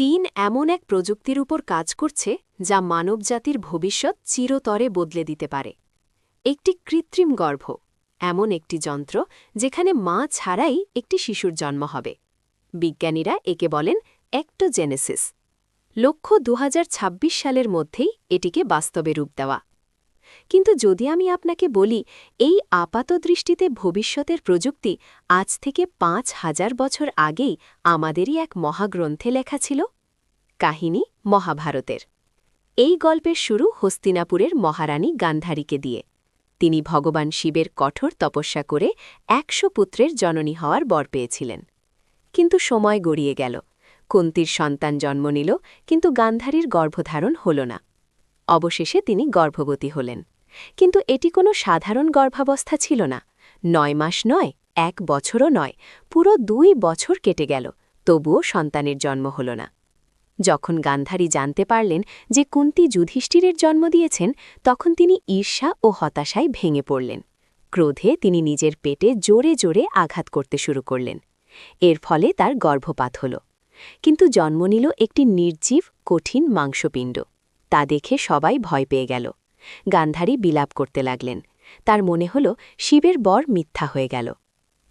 চীন এমন এক প্রযুক্তির উপর কাজ করছে যা মানবজাতির ভবিষ্যৎ চিরতরে বদলে দিতে পারে। একটি কৃত্রিম গর্ভ, এমন একটি যন্ত্র যেখানে মা ছাড়াই একটি শিশুর জন্ম হবে। বিজ্ঞানীরা একে বলেন অ্যাক্টোজেনেসিস। লক্ষ্য দু হাজার ছাব্বিশ সালের মধ্যেই এটিকে বাস্তবে রূপ দেওয়া। কিন্তু যদি আমি আপনাকে বলি, এই আপাত দৃষ্টিতে ভবিষ্যতের প্রযুক্তি আজ থেকে পাঁচ হাজার বছর আগেই আমাদেরই এক মহাগ্রন্থে লেখা ছিল, কাহিনী মহাভারতের। এই গল্পের শুরু হস্তিনাপুরের মহারানী গান্ধারীকে দিয়ে। তিনি ভগবান শিবের কঠোর তপস্যা করে একশো পুত্রের জননী হওয়ার বর পেয়েছিলেন। কিন্তু সময় গড়িয়ে গেল। কুন্তির সন্তান জন্ম নিল, কিন্তু গান্ধারীর গর্ভধারণ হল না। অবশেষে তিনি গর্ভবতী হলেন। কিন্তু এটি কোনো সাধারণ গর্ভাবস্থা ছিল না। নয় মাস নয়, এক বছরও নয়, পুরো দুই বছর কেটে গেল, তবুও সন্তানের জন্ম হল না। যখন গান্ধারী জানতে পারলেন যে কুন্তি যুধিষ্ঠিরের জন্ম দিয়েছেন, তখন তিনি ঈর্ষা ও হতাশায় ভেঙে পড়লেন। ক্রোধে তিনি নিজের পেটে জোরে জোরে আঘাত করতে শুরু করলেন। এর ফলে তার গর্ভপাত হল। কিন্তু জন্ম নিল একটি নির্জীব, কঠিন মাংসপিণ্ড। তা দেখে সবাই ভয় পেয়ে গেল। গান্ধারী বিলাপ করতে লাগলেন। তার মনে হল শিবের বর মিথ্যা হয়ে গেল।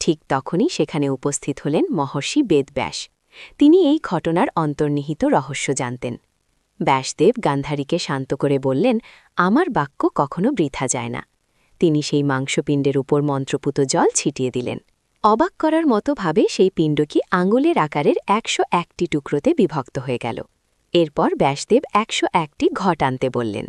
ঠিক তখনই সেখানে উপস্থিত হলেন মহর্ষি বেদব্যাস। তিনি এই ঘটনার অন্তর্নিহিত রহস্য জানতেন। ব্যাসদেব গান্ধারীকে শান্ত করে বললেন, আমার বাক্য কখনো বৃথা যায় না। তিনি সেই মাংসপিণ্ডের উপর মন্ত্রপুত জল ছিটিয়ে দিলেন। অবাক করার মতো ভাবে সেই পিণ্ডটি আঙুলের আকারের একশো একটি টুকরোতে বিভক্ত হয়ে গেল। এরপর ব্যাসদেব একশো একটি ঘট আনতে বললেন।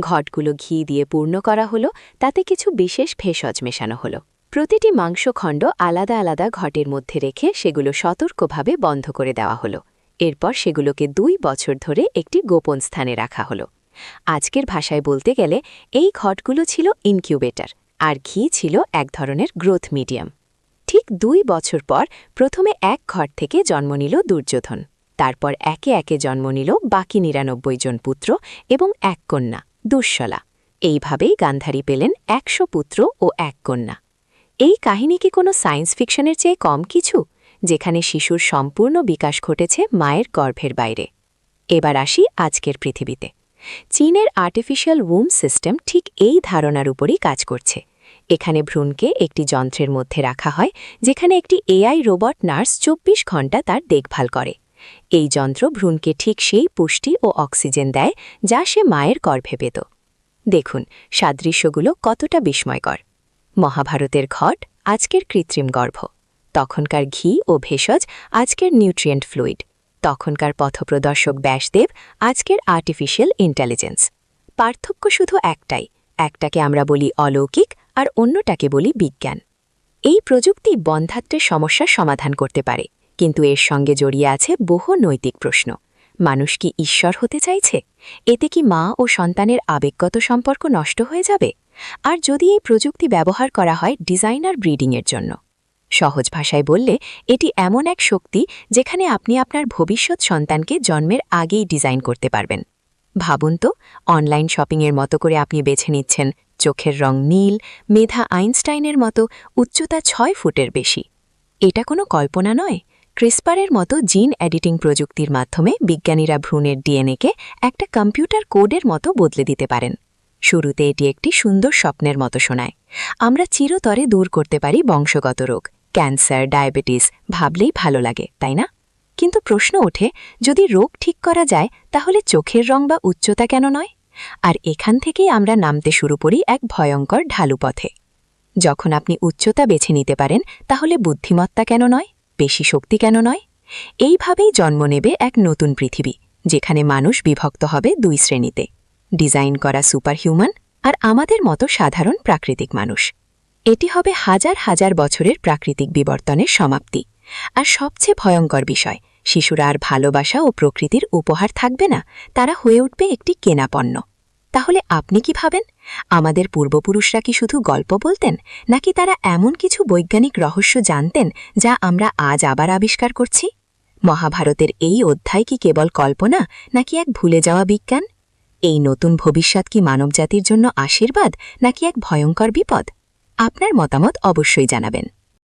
ঘটগুলো ঘি দিয়ে পূর্ণ করা হলো, তাতে কিছু বিশেষ ভেষজ মেশানো হলো। প্রতিটি মাংসখণ্ড আলাদা আলাদা ঘটের মধ্যে রেখে সেগুলো সতর্কভাবে বন্ধ করে দেওয়া হলো। এরপর সেগুলোকে দুই বছর ধরে একটি গোপন স্থানে রাখা হলো। আজকের ভাষায় বলতে গেলে, এই ঘটগুলো ছিল ইনকিউবেটর, আর ঘি ছিল এক ধরনের গ্রোথ মিডিয়াম। ঠিক দুই বছর পর প্রথমে এক ঘর থেকে জন্ম নিল দুর্যোধন। তারপর একে একে জন্ম নিল বাকি নিরানব্বই জন পুত্র এবং এক কন্যা, দুঃশলা। এইভাবেই গান্ধারী পেলেন একশো পুত্র ও এক কন্যা। এই কাহিনী কি কোনো সায়েন্স ফিকশনের চেয়ে কম কিছু? যেখানে শিশুর সম্পূর্ণ বিকাশ ঘটেছে মায়ের গর্ভের বাইরে। এবার আসি আজকের পৃথিবীতে। চীনের আর্টিফিশিয়াল উম সিস্টেম ঠিক এই ধারণার উপরই কাজ করছে। এখানে ভ্রূণকে একটি যন্ত্রের মধ্যে রাখা হয়, যেখানে একটি এআই রোবট নার্স চব্বিশ ঘণ্টা তার দেখভাল করে। এই যন্ত্র ভ্রূণকে ঠিক সেই পুষ্টি ও অক্সিজেন দেয় যা সে মায়ের গর্ভে পেত। দেখুন সাদৃশ্যগুলো কতটা বিস্ময়কর। মহাভারতের ঘট, আজকের কৃত্রিম গর্ভ। তখনকার ঘি ও ভেষজ, আজকের নিউট্রিয়েন্ট ফ্লুইড। তখনকার পথপ্রদর্শক ব্যাসদেব, আজকের আর্টিফিশিয়াল ইন্টেলিজেন্স। পার্থক্য শুধু একটাই, একটাকে আমরা বলি অলৌকিক আর অন্যটাকে বলি বিজ্ঞান। এই প্রযুক্তি বন্ধাত্রের সমস্যার সমাধান করতে পারে। কিন্তু এর সঙ্গে জড়িয়ে আছে বহু নৈতিক প্রশ্ন। মানুষ কি ঈশ্বর হতে চাইছে? এতে কি মা ও সন্তানের আবেগগত সম্পর্ক নষ্ট হয়ে যাবে? আর যদি এই প্রযুক্তি ব্যবহার করা হয় ডিজাইনার ব্রিডিংয়ের জন্য? সহজ ভাষায় বললে, এটি এমন এক শক্তি যেখানে আপনি আপনার ভবিষ্যৎ সন্তানকে জন্মের আগেই ডিজাইন করতে পারবেন। ভাবুন তো, অনলাইন শপিংয়ের মতো করে আপনি বেছে নিচ্ছেন চোখের রং নীল, মেধা আইনস্টাইনের মতো উচ্চতা ছয় ফুটের বেশি। এটা কোনো কল্পনা নয়? ক্রিসপারের মতো জিন এডিটিং প্রযুক্তির মাধ্যমে বিজ্ঞানীরা ভ্রূণের ডিএনএকে একটা কম্পিউটার কোডের মতো বদলে দিতে পারেন। শুরুতে এটি একটি সুন্দর স্বপ্নের মতো শোনায়। আমরা চিরতরে দূর করতে পারি বংশগত রোগ, ক্যান্সার, ডায়াবেটিস, ভাবলেই ভালো লাগে, তাই না? কিন্তু প্রশ্ন ওঠে, যদি রোগ ঠিক করা যায়, তাহলে চোখের রং বা উচ্চতা কেন নয়? আর এখান থেকেই আমরা নামতে শুরু করি এক ভয়ঙ্কর ঢালু পথে। যখন আপনি উচ্চতা বেছে নিতে পারেন, তাহলে বুদ্ধিমত্তা কেন নয়? বেশি শক্তি কেন নয়? এইভাবেই জন্ম নেবে এক নতুন পৃথিবী, যেখানে মানুষ বিভক্ত হবে দুই শ্রেণীতে, ডিজাইন করা সুপারহিউম্যান আর আমাদের মতো সাধারণ প্রাকৃতিক মানুষ। এটি হবে হাজার হাজার বছরের প্রাকৃতিক বিবর্তনের সমাপ্তি। আর সবচেয়ে ভয়ঙ্কর বিষয়, শিশুরা আর ভালোবাসা ও প্রকৃতির উপহার থাকবে না, তারা হয়ে উঠবে একটি কেনা পণ্য তাহলে আপনি কি ভাবেন? আমাদের পূর্বপুরুষরা কি শুধু গল্প বলতেন, নাকি তারা এমন কিছু বৈজ্ঞানিক রহস্য জানতেন যা আমরা আজ আবার আবিষ্কার করছি? মহাভারতের এই অধ্যায় কি কেবল কল্পনা, নাকি এক ভুলে যাওয়া বিজ্ঞান? এই নতুন ভবিষ্যৎ কি মানবজাতির জন্য আশীর্বাদ, নাকি এক ভয়ঙ্কর বিপদ? আপনার মতামত অবশ্যই জানাবেন।